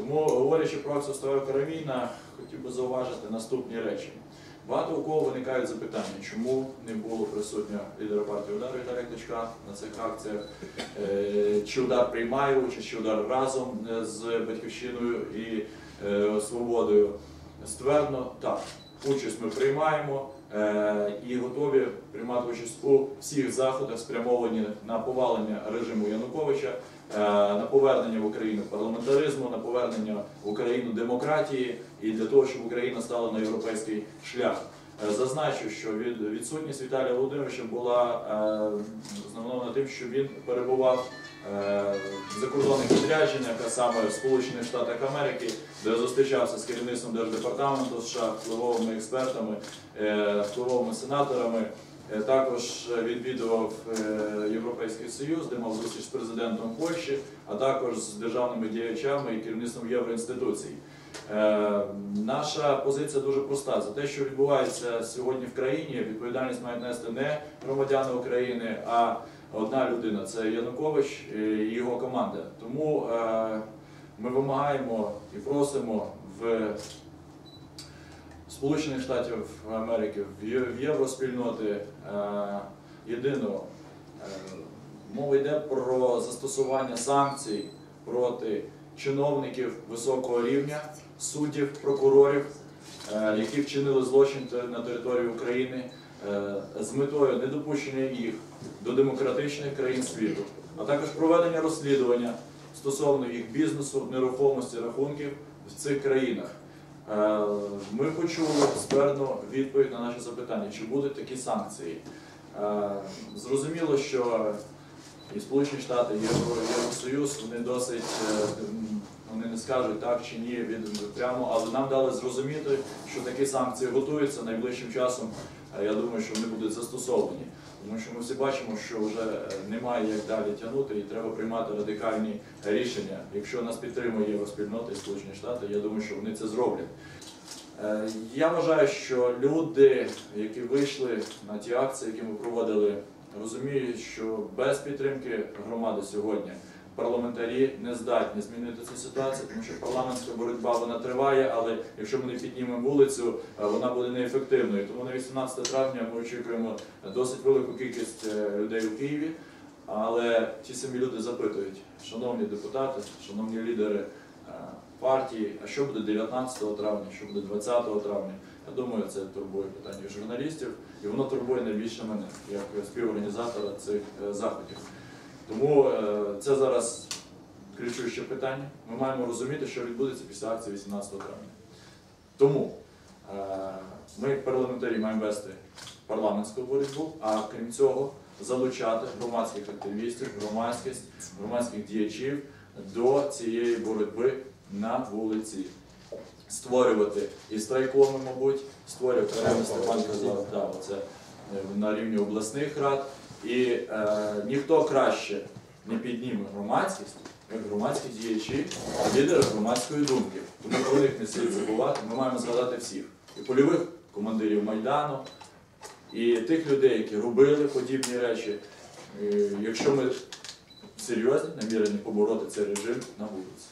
Тому, говорячи про акцію «Стара хотів би зауважити наступні речі. Багато у кого виникають запитання, чому не було присутньо лідера партії удар Віталія Кличка на цих акціях, Е, чи удар приймає участь, чи удар разом е, з батьківщиною і е, свободою. Ствердно, так, участь ми приймаємо і готові приймати участь у всіх заходах, спрямовані на повалення режиму Януковича, на повернення в Україну парламентаризму, на повернення в Україну демократії і для того, щоб Україна стала на європейський шлях. Е, Зазначу, що від відсутність Віталія Володимировича була е, зумовлена тим, що він перебував е, в закордонних відрядженнях, а саме в Сполучених Штатах Америки, де зустрічався з керівництвом Держдепартаменту США, впливовими експертами, е, впливовими сенаторами. Е, Також відвідував е, Європейський Союз, де мав зустріч з президентом Польщі, а також з державними діячами і керівництвом євроінституцій. Е, Наша позиція дуже проста. За те, що відбувається сьогодні в країні, відповідальність мають нести не громадяни України, а одна людина це Янукович і його команда. Тому е, ми вимагаємо і просимо в Сполучених Штатів Америки, в євроспільноти е, єдиного. Е, Мова йде про застосування санкцій проти чиновників високого рівня, суддів, прокурорів, е, які вчинили злочин на території України з метою недопущення їх до демократичних країн світу, а також проведення розслідування стосовно їх бізнесу, нерухомості, рахунків в цих країнах. Е, Ми почули ствердну відповідь на наше запитання, чи будуть такі санкції. Е, Зрозуміло, що і Сполучені Штати, і Євросоюз, вони досить е, вони не скажуть так чи ні від прямо, але нам дали зрозуміти, що такі санкції готуються найближчим часом. Я думаю, що вони будуть застосовані. Тому що ми всі бачимо, що вже е, немає як далі тягнути, і треба приймати радикальні рішення. Якщо нас підтримує Євроспільнота і Сполучені Штати, я думаю, що вони це зроблять. Е, Я вважаю, що люди, які вийшли на ті акції, які ми проводили, розуміють, що без підтримки громади сьогодні парламентарі не здатні змінити цю ситуацію, тому що парламентська боротьба вона триває, але якщо ми не піднімемо вулицю, е, вона буде неефективною. Тому на 18 травня ми очікуємо досить велику кількість е, людей у Києві. Але ті самі люди запитують, шановні депутати, шановні лідери е, партії, а що буде 19 травня, що буде 20 травня? Я думаю, це турбує питання журналістів, і воно турбує найбільше мене, як співорганізатора цих заходів. Тому це зараз ключуще питання. Ми маємо розуміти, що відбудеться після акції 18 травня. Тому е, ми, як парламентарі, маємо вести парламентську боротьбу, а крім цього, залучати громадських активістів, громадськість, громадських діячів до цієї боротьби на вулиці. Створювати і страйкоми, мабуть, створювати Ірина Степан казав, да, це на рівні обласних рад. І е, ніхто краще не підніме громадськість, як громадські діячі, лідери громадської думки. Тому про них не слід забувати. Ми маємо згадати всіх і польових командирів Майдану, і тих людей, які робили подібні речі. Якщо ми серйозні, намірені побороти цей режим на вулиці.